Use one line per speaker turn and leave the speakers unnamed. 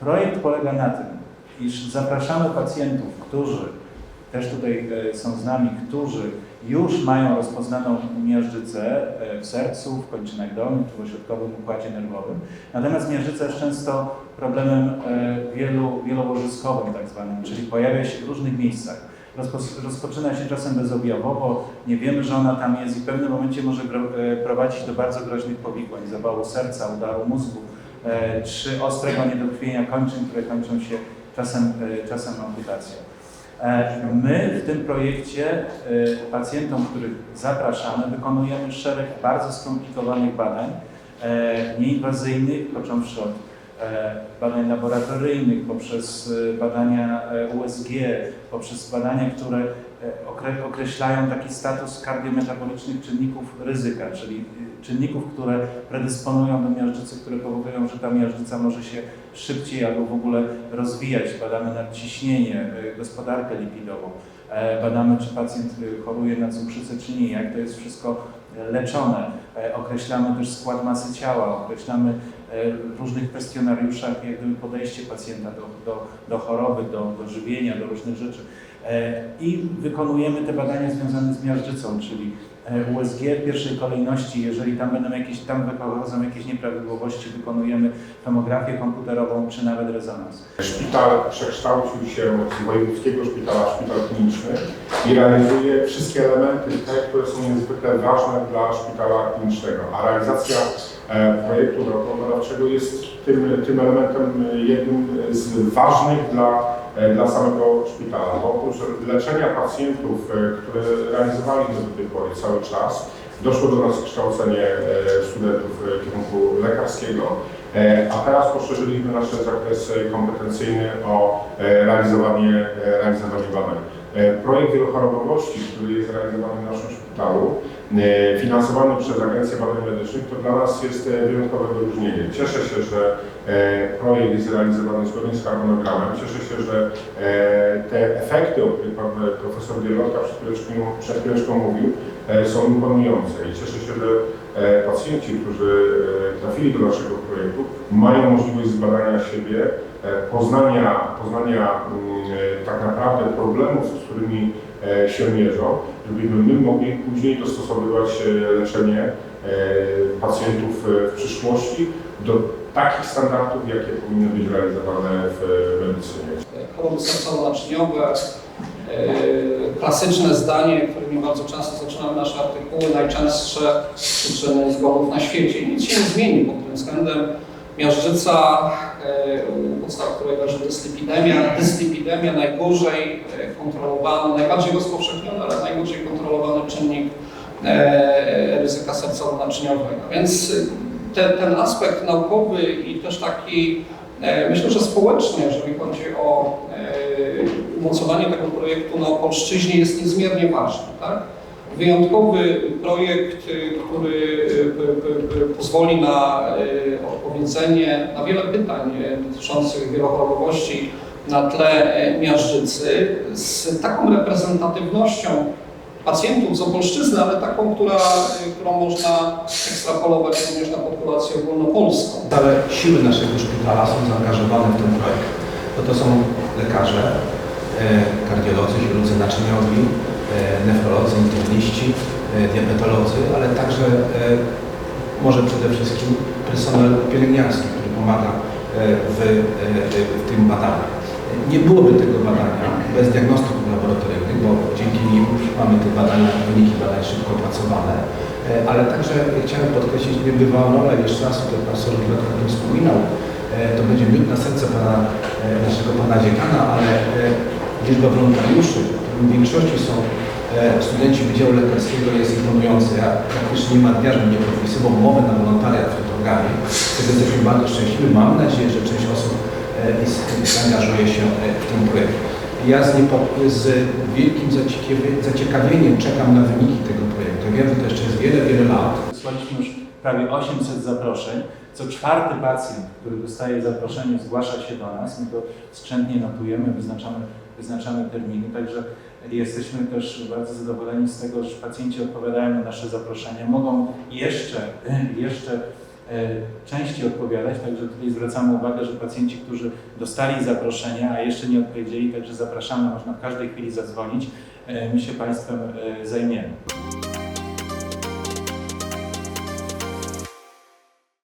Projekt polega na tym, iż zapraszamy pacjentów, którzy też tutaj e, są z nami, którzy już mają rozpoznaną miażdżycę e, w sercu, w kończynach dolnych czy w ośrodkowym układzie nerwowym. Natomiast miażdżyca jest często problemem e, wielu, wielołożyskowym tak zwanym, czyli pojawia się w różnych miejscach. Rozpo- Rozpoczyna się czasem bezobjawowo, nie wiemy, że ona tam jest i w pewnym momencie może prowadzić do bardzo groźnych powikłań, zawału serca, udaru mózgu, czy ostrego niedokrwienia kończyn, które kończą się czasem, e, czasem amputacją. E, My w tym projekcie e, pacjentom, których zapraszamy, wykonujemy szereg bardzo skomplikowanych badań, e, nieinwazyjnych, począwszy od e, badań laboratoryjnych, poprzez e, badania e, USG, poprzez badania, które e, okre- określają taki status kardiometabolicznych czynników ryzyka, czyli e, czynników, które predysponują do miażdżycy, które powodują, że ta miażdżyca może się szybciej albo w ogóle rozwijać. Badamy nadciśnienie, e, gospodarkę lipidową, e, badamy, czy pacjent e, choruje na cukrzycę, czy nie, jak to jest wszystko e, leczone. E, Określamy też skład masy ciała, określamy e, w różnych kwestionariuszach jak gdyby podejście pacjenta do, do, do choroby, do, do żywienia, do różnych rzeczy. E, I wykonujemy te badania związane z miażdżycą, czyli e, USG w pierwszej kolejności, jeżeli tam będą jakieś, tam wychodzą jakieś nieprawidłowości, wykonujemy tomografię komputerową czy nawet rezonans.
Szpital przekształcił się z wojewódzkiego szpitala w szpital kliniczny i realizuje wszystkie elementy, te, które są niezwykle ważne dla szpitala klinicznego. A realizacja e, projektu badawczego jest tym, tym elementem e, jednym z ważnych dla, e, dla samego szpitala. Oprócz leczenia pacjentów, e, które realizowaliśmy do tej pory cały czas, doszło do nas kształcenie e, studentów e, kierunku lekarskiego. E, A teraz poszerzyliśmy nasz zakres e, kompetencyjny o e, realizowanie, e, realizowanie badań. E, Projekt wielochorobowości, który jest realizowany w naszym szpitalu, e, finansowany przez Agencję Badań Medycznych, to dla nas jest e, wyjątkowe wyróżnienie. Cieszę się, że projekt jest realizowany zgodnie z harmonogramem. Cieszę się, że te efekty, o których pan profesor Wielotka przed chwileczką, przed chwileczką mówił, są imponujące i cieszę się, że pacjenci, którzy trafili do naszego mają możliwość zbadania siebie, e, poznania, poznania mm, e, tak naprawdę problemów, z którymi e, się mierzą, żebyśmy my mogli później dostosowywać leczenie pacjentów w przyszłości do takich standardów, jakie powinny być realizowane w medycynie.
choroby sercowo-naczyniowe, klasyczne zdanie, którymi bardzo często zaczynamy nasze artykuły, najczęstsze przyczyny zgonów na świecie. Nic się nie zmieni pod tym względem. Miażdżyca, e, u podstaw której leży dyslipidemia, dyslipidemia najgorzej e, kontrolowany, najbardziej rozpowszechniony, ale najgorzej kontrolowany czynnik e, ryzyka sercowo-naczyniowego. Więc e, te, ten aspekt naukowy i też taki E, Myślę, że społecznie, jeżeli chodzi o e, umocowanie tego projektu na Opolszczyźnie jest niezmiernie ważny. Tak? Wyjątkowy projekt, y, który y, p- pozwoli na y, odpowiedzenie na wiele pytań y, dotyczących wielochorobowości na tle miażdżycy z taką reprezentatywnością pacjentów z Opolszczyzny, ale taką, która, y, którą można ekstrapolować również na populację ogólnopolską.
Całe siły naszego szpitala są zaangażowane w ten projekt. Bo to są lekarze, kardiolodzy, chirurdzy naczyniowi, nefrolodzy, interniści, e, diabetolodzy, ale także e, może przede wszystkim personel pielęgniarski, który pomaga e, w, e, w tym badaniu. Nie byłoby tego badania bez diagnostyków laboratoryjnych, bo dzięki nim mamy te badania, wyniki badań szybko opracowane. E, Ale także chciałem podkreślić niebywałą rolę, jeszcze raz tutaj profesor Gilotka o tym wspominał, e, to będzie miód na serce pana, e, naszego pana dziekana, ale e, liczba wolontariuszy, w większości są e, studenci Wydziału Lekarskiego jest imponująca. Ja praktycznie nie ma dnia, żebym nie podpisywał umowy na wolontariat w tym programie. Z tego jesteśmy bardzo szczęśliwi. Mamy nadzieję, że część osób e, zaangażuje się e, w ten projekt. Ja z, z wielkim zaciekawie- zaciekawieniem czekam na wyniki tego projektu. Wiem, że to jeszcze jest wiele, wiele lat.
Wysłaliśmy już prawie 800 zaproszeń. Co czwarty pacjent, który dostaje zaproszenie, zgłasza się do nas. My to skrzętnie notujemy, wyznaczamy, wyznaczamy terminy. Także jesteśmy też bardzo zadowoleni z tego, że pacjenci odpowiadają na nasze zaproszenia. Mogą jeszcze, jeszcze częściej odpowiadać, także tutaj zwracamy uwagę, że pacjenci, którzy dostali zaproszenie, a jeszcze nie odpowiedzieli, także zapraszamy, można w każdej chwili zadzwonić, E, my się Państwem e, zajmiemy.